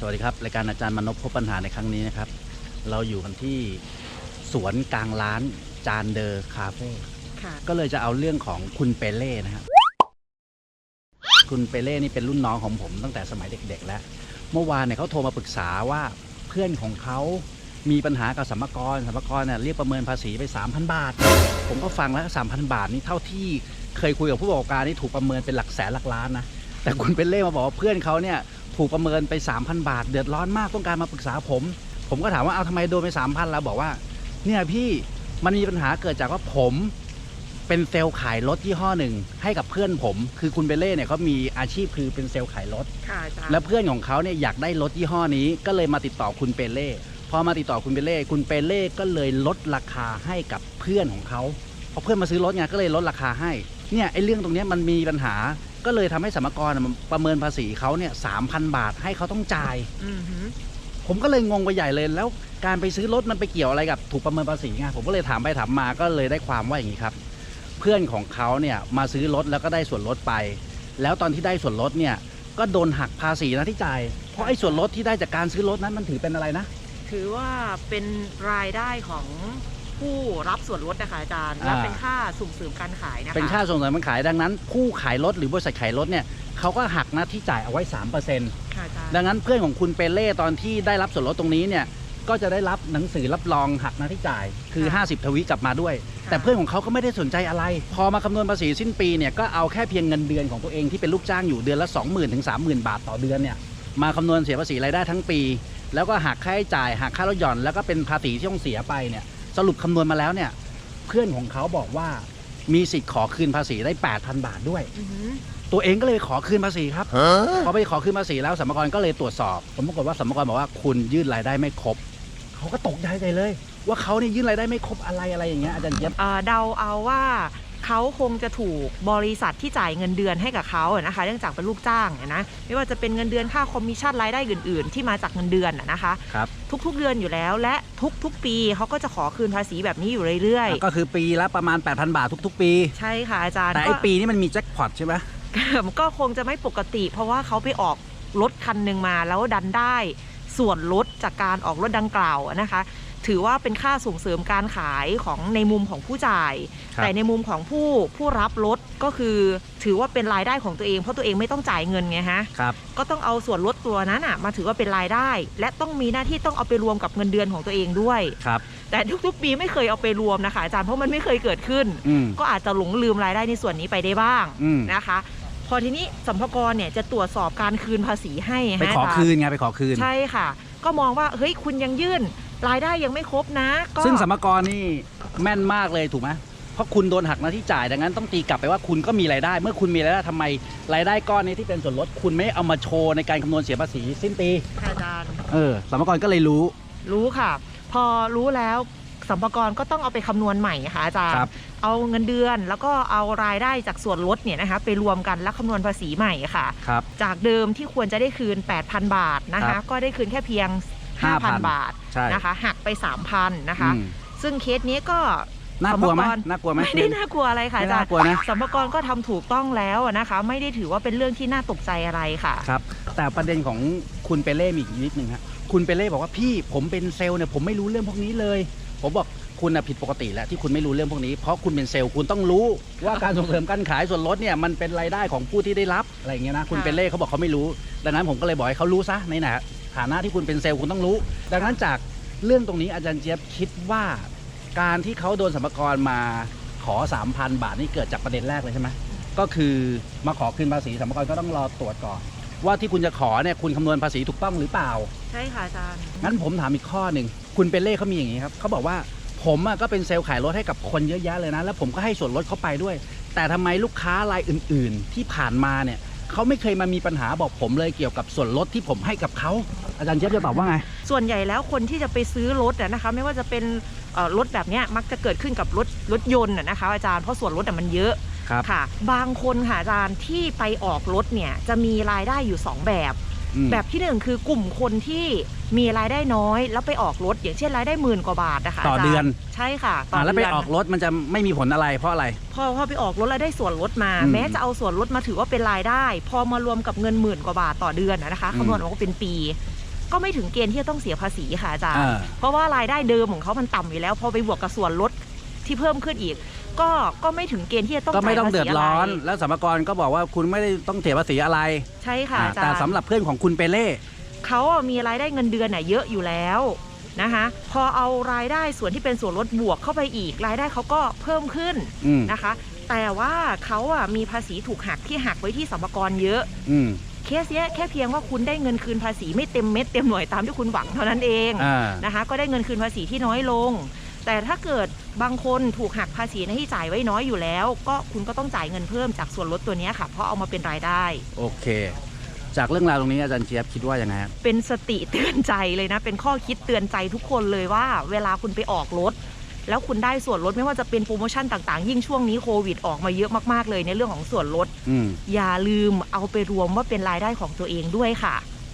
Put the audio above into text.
สวัสดีครับ รายการอาจารย์มนพพบปัญหาในครั้งนี้นะครับ เราอยู่กันที่สวนกลางร้านจานเดอร์คาเฟ่ค่ะ ก็เลยจะเอาเรื่องของคุณเปเล่นะครับคุณเปเล่นี่เป็นรุ่นน้องของผมตั้งแต่สมัยเด็ก ๆ แล้ว เมื่อวานเนี่ยเขาโทรมาปรึกษาว่าเพื่อนของเขามีปัญหากับสัมภากรสัมภากรเนี่ยเรียกประเมินภาษีไป 3,000 บาท ผมก็ฟังแล้ว 3,000 บาทนี่เท่าที่เคยคุยกับผู้ประกอบการนี่ถูกประเมินเป็นหลักแสนหลักล้านนะแต่คุณเปเล่มาบอกว่าเพื่อนเขาเนี่ย ถูกประเมินไป 3,000 บาท เดือดร้อนมากต้องการมาปรึกษาผม ผมก็ถามว่าเอาทำไมโดนไป3,000แล้วบอกว่า เนี่ยพี่มันมีปัญหาเกิดจากว่าผมเป็นเซลล์ขายรถยี่ห้อหนึ่งให้กับเพื่อนผม คือคุณเบเล่เนี่ยเขามีอาชีพคือเป็นเซลล์ขายรถ ค่ะอาจารย์แล้วเพื่อนของเขาเนี่ยอยากได้รถยี่ห้อนี้ก็เลยมาติดต่อคุณเปเล่พอมาติดต่อคุณเปเล่คุณเปเล่ก็เลยลดราคาให้กับเพื่อนของเขาเพราะเพื่อนมาซื้อรถไงก็เลยลดราคาให้เนี่ยไอ้เรื่องตรงเนี้ยมันมีปัญหา ก็เลยทำให้สมกรน่ะมันประเมินภาษีเขาเนี่ยสามพันบาทให้เขาต้องจ่ายอือหือผมก็เลยงงไปใหญ่เลยแล้วการไปซื้อรถมันไปเกี่ยวอะไรกับถูกประเมินภาษีไงผมก็เลยถามไปถามมาก็เลยได้ความว่าอย่างนี้ครับ เพื่อนของเขาเนี่ยมาซื้อรถแล้วก็ได้ส่วนลดไป แล้วตอนที่ได้ส่วนลดเนี่ยก็โดนหักภาษีนะที่จ่ายเพราะไอ้ส่วนลดที่ได้จากการซื้อรถนั้นมันถือเป็นอะไรนะ ถือว่าเป็นรายได้ของ ผู้รับส่วนลดนะคะอาจารย์อ่าและเป็นค่าส่งเสริมการขายนะคะเป็นค่าส่งเสริมการขายดังนั้น ผู้ขายรถหรือบริษัทขายรถเนี่ยเขาก็หักหน้าที่จ่ายเอาไว้ 3%ค่ะอาจารย์ดังนั้นเพื่อนของคุณเปเล่ตอนที่ได้รับส่วนลดตรงนี้เนี่ยก็จะได้รับหนังสือรับรองหักหน้าที่จ่ายคือ 50 ทวีกลับมาด้วย แต่เพื่อนของเขาก็ไม่ได้สนใจอะไร พอมาคำนวณภาษีสิ้นปีเนี่ยก็เอาแค่เพียงเงินเดือนของตัวเองที่เป็นลูกจ้างอยู่เดือนละ 20,000ถึง30,000 บาทต่อเดือนเนี่ยมาคำนวณเสียภาษีรายได้ทั้งปี แล้วก็หักค่าใช้จ่ายหักค่าลดหย่อนแล้วก็เป็นภาษีที่ต้องเสียไปเนี่ย สรุปคำนวณมาแล้วเนี่ย เพื่อนของเขาบอกว่ามีสิทธิ์ขอคืนภาษีได้ 8,000 บาทด้วย อือหือตัวเองก็เลยขอคืนภาษีครับ พอไปขอคืนภาษีแล้วสมกรก็เลยตรวจสอบ ผมปรากฏว่าสมกรบอกว่าคุณยื่นรายได้ไม่ครบ เขาก็ตกใจใจเลย ว่าเขาเนี่ยยื่นรายได้ไม่ครบอะไรอะไรอย่างเงี้ยอาจารย์เจี๊ยบ เอ่อเดาเอาว่า เขาคงจะถูกบริษัทที่จ่ายเงินเดือนให้กับเขาอะนะคะ เนื่องจากเป็นลูกจ้างอะนะไม่ว่าจะเป็นเงินเดือนค่าคอมมิชชั่นรายได้อื่น ๆ ที่มาจากเงินเดือนอะนะคะ ครับ ทุกๆเดือนอยู่แล้วและทุกๆ ปีเขาก็จะขอคืนภาษีแบบนี้อยู่เรื่อยก็คือปีละประมาณ 8,000 บาททุก ๆ ปี ๆ ใช่ค่ะอาจารย์แต่ไอ้ก็ ปีนี้มันมีแจ็คพอตใช่ไหม ก็คงจะไม่ปกติ เพราะว่าเขาไปออกรถคันหนึ่งมาแล้วดันได้ส่วนลดจากการออกรถดังกล่าวนะคะ ถือว่าเป็นค่าส่งเสริมการขายของในมุมของผู้จ่าย ครับ แต่ในมุมของผู้ผู้รับรถก็คือถือว่าเป็นรายได้ของตัวเองเพราะตัวเองไม่ต้องจ่ายเงินไงฮะ ครับ ก็ต้องเอาส่วนลดตัวนั้นอะมาถือว่าเป็นรายได้ และต้องมีหน้าที่ต้องเอาไปรวมกับเงินเดือนของตัวเองด้วย ครับ แต่ทุกๆปีไม่เคยเอาไปรวมนะคะอาจารย์เพราะมันไม่เคยเกิดขึ้น อืม ก็อาจจะหลงลืมรายได้ในส่วนนี้ไปได้บ้างอืม นะคะ พอทีนี้สัมภากระเนี่ยจะตรวจสอบการคืนภาษีให้ไปฮะขออาจารย์คืนไง ไปขอคืน ใช่ค่ะ ก็มองว่าเฮ้ยคุณยังยื่น รายได้ยังไม่ครบนะ ก็ซึ่งสมกรนี่แม่นมากเลยถูกไหมเพราะคุณโดนหักหน้าที่จ่ายดังนั้นต้องตีกลับไปว่าคุณก็มีรายได้ เมื่อคุณมีรายได้ทำไมรายได้ก้อนนี้ที่เป็นส่วนลดคุณไม่เอามาโชว์ในการคำนวณเสียภาษีสิ้นปี ค่ะอาจารย์ เออสมกรก็เลยรู้ รู้ค่ะ พอรู้แล้วสัมภากระก็ต้องเอาไปคำนวณใหม่ค่ะอาจารย์ ครับ เอาเงินเดือน แล้วก็เอารายได้จากส่วนลดเนี่ยนะคะไปรวมกันแล้วคำนวณภาษีใหม่ค่ะ ครับ จากเดิมที่ควรจะได้คืน 8,000 บาทนะครัคะ บ ก็ได้คืนแค่เพียง 5,000 5,000 บาทใช่นะคะหักไป 3,000นะคะอืมซึ่งเคสนี้ก็น่ากลัวไหมสมกรน่ากลัวไหมไม่ได้น่ากลัวอะไรค่ะไม่อาจารน่าย์กลัวนะสัมภากระก็ทำถูกต้องแล้วอะนะคะ ไม่ได้ถือว่าเป็นเรื่องที่น่าตกใจอะไรค่ะครับ แต่ประเด็นของคุณเปเล่มีอีกนิดนึงฮะคุณเปเล่บอกว่าพี่ผมเป็นเซลล์เนี่ยผมไม่รู้เรื่องพวกนี้เลย ผมบอกคุณน่ะผิดปกติแล้วที่คุณไม่รู้เรื่องพวกนี้เพราะคุณเป็นเซลล์คุณต้องรู้ว่าการส่งเสริมการขายส่วนลดเนี่ยมันเป็นรายได้ของผู้ที่ได้รับอะไรอย่างเงี้ยนะคุณค่ะเปเล่เขาบอกเขาไม่รู้ดังนั้นผมก็เลยบอกให้เขารู้ซะในฐานะที่คุณเป็นเซลล์คุณต้องรู้ ดังนั้นจากเรื่องตรงนี้อาจารย์เจี๊ยบคิดว่า การที่เขาโดนสัมภากระมาขอ 3,000 บาทนี่เกิดจากประเด็นแรกเลยใช่ไหมก็คือมาขอคืนภาษีสัมภากระก็ต้องรอตรวจก่อน ว่าที่คุณจะขอเนี่ยคุณคำนวณภาษีถูกต้องหรือเปล่า ใช่ค่ะอาจารย์ งั้นผมถามอีกข้อหนึ่งคุณเปเล่เขามีอย่างนี้ครับเขาบอกว่าผมอะก็เป็นเซลล์ขายรถให้กับคนเยอะแยะเลยนะ แล้วผมก็ให้ส่วนลดเขาไปด้วย แต่ทำไมลูกค้ารายอื่น ๆ ที่ผ่านมาเนี่ย เขาไม่เคยมามีปัญหาบอกผมเลยเกี่ยวกับส่วนลดที่ผมให้กับเขาอาจารย์เจี๊ยบจะตอบว่าไง ส่วนใหญ่แล้วคนที่จะไปซื้อรถอะนะคะ ไม่ว่าจะเป็นเอ่อรถแบบเนี้ยมักจะเกิดขึ้นกับรถรถยนต์อะนะคะ อาจารย์เพราะส่วนลดอะมันเยอะครับค่ะ บางคนค่ะอาจารย์ที่ไปออกรถเนี่ยจะมีรายได้อยู่ 2 แบบอืม แบบที่หนึ่งคือกลุ่มคนที่มีรายได้น้อย แล้วไปออกรถอย่างเช่นรายได้หมื่นกว่าบาทนะคะต่ออาจารย์เดือนใช่ค่ะต่ออ่าแล้วไปเดือนออกรถมันจะไม่มีผลอะไรเพราะอะไร พอพอไปออกรถแล้วได้ส่วนลดมาอืมแม้จะเอาส่วนลดมาถือว่าเป็นรายได้ พอมารวมกับเงินหมื่นกว่าบาทต่อเดือนอะนะคะอืมคำนวณออกมาเป็นปี ก็ไม่ถึงเกณฑ์ที่จะต้องเสียภาษีค่ะอาจารย์อ่าเพราะว่ารายได้เดิมของเขามันต่ำอยู่แล้วพอไปบวกกับส่วนลดที่เพิ่มขึ้นอีก ก็ก็ไม่ถึงเกณฑ์ที่จะต้องก็ไม่ต้องจ่ายภาษีเดือดร้อนะไแล้วสรรพากรก็บอกว่าคุณไม่ได้ต้องเสียภาษีอะไร ใช่ค่ะอ่าอาจารแต่ย์สำหรับเพื่อนของคุณเปเล่เขาอะมีรายได้เงินเดือนน่ะเยอะอยู่แล้วนะคะพอเอารายได้ส่วนที่เป็นส่วนลดบวกเข้าไปอีก รายได้เขาก็เพิ่มขึ้นอืมนะคะ แต่ว่าเขาอะมีภาษีถูกหักที่หักไว้ที่สรรพากรเยอะ อืมเคสเนี้ยแค่เพียงว่าคุณได้เงินคืนภาษีไม่เต็มเม็ดเต็มหน่วยตามที่คุณหวังเท่านั้นเองอ่านะคะก็ได้เงินคืนภาษีที่น้อยลง แต่ถ้าเกิดบางคนถูกหักภาษีในที่จ่ายไว้น้อยอยู่แล้ว ก็คุณก็ต้องจ่ายเงินเพิ่มจากส่วนลดตัวเนี้ยค่ะ เพราะเอามาเป็นรายได้ โอเค จากเรื่องราวตรงนี้อาจารย์เจี๊ยบคิดว่ายังไงฮะเป็นสติเตือนใจเลยนะ เป็นข้อคิดเตือนใจทุกคนเลยว่า เวลาคุณไปออกรถแล้วคุณได้ส่วนลดไม่ว่าจะเป็นโปรโมชั่นต่างๆ ยิ่งช่วงนี้โควิดออกมาเยอะมากๆเลยในเรื่องของส่วนลดอืมอย่าลืมเอาไปรวมว่าเป็นรายได้ของตัวเองด้วยค่ะ